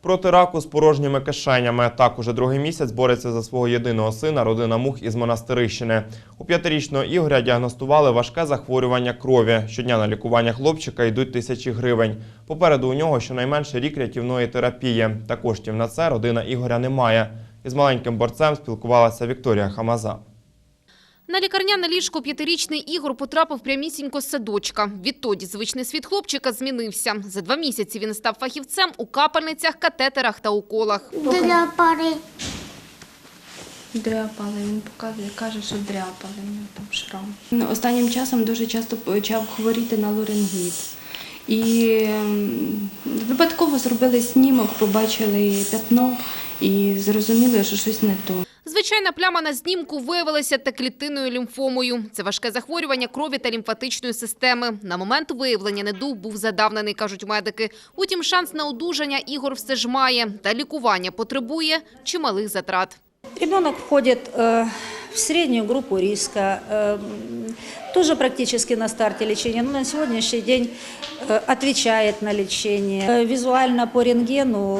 Проти раку з порожніми кишенями. Так уже другий місяць бореться за свого єдиного сина родина мух із Монастирищини. У п'ятирічного Ігоря діагностували важке захворювання крові. Щодня на лікування хлопчика йдуть тисячі гривень. Попереду у нього щонайменше рік рятівної терапії. Та коштів на це родина Ігоря не має. Із маленьким борцем спілкувалася Вікторія Хамаза. На лікарняне ліжко п'ятирічний Ігор потрапив прямісінько з садочка. Відтоді звичний світ хлопчика змінився. За два місяці він став фахівцем у капельницях, катетерах та уколах. Для пари. Дряпали, він показує, каже, що дряпали, у нього там шрам. Останнім часом дуже часто почав хворіти на ларингіт. І ем, випадково зробили снімок, побачили пятно і зрозуміли, що щось не то. Звичайна пляма на знімку виявилася теклітинною лімфомою. Це важке захворювання крові та лімфатичної системи. На момент виявлення недуг був задавнений, кажуть медики. Утім, шанс на одужання Ігор все ж має. Та лікування потребує чималих затрат. Ребенок входит э, в среднюю группу риска, э, м, тоже практически на старте лечения, но на сегодняшний день э, отвечает на лечение. Э, Визуально по рентгену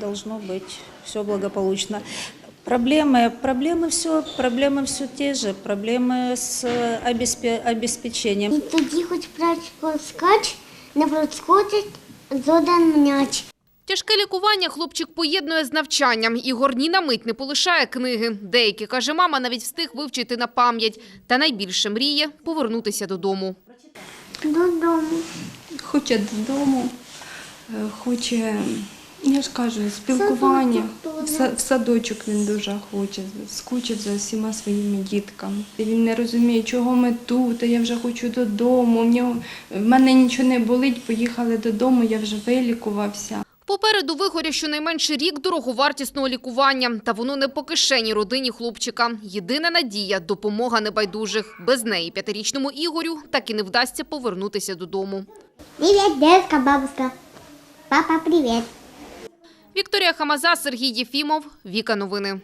должно быть все благополучно. Проблемы, проблемы все, проблемы все те же, проблемы с э, обеспе- обеспечением. І тоді хоч прачко скач, не проскочить жоден м'яч. Тяжке лікування хлопчик поєднує з навчанням. Ігор ні на мить не полишає книги. Деякі, каже мама, навіть встиг вивчити на пам'ять. Та найбільше мріє – повернутися додому. Додому. Хоче додому, е, хоче, я ж кажу, спілкування. В садочок він дуже хоче, скучить за всіма своїми дітками. І Він не розуміє, чого ми тут, а я вже хочу додому. В нього в мене нічого не болить, поїхали додому, я вже вилікувався. Попереду вигоря щонайменше рік дороговартісного лікування. Та воно не по кишені родині хлопчика. Єдина надія – допомога небайдужих. Без неї п'ятирічному Ігорю так і не вдасться повернутися додому. Привіт, дедка, бабуська. Папа, привіт. Вікторія Хамаза, Сергій Єфімов, Віка Новини.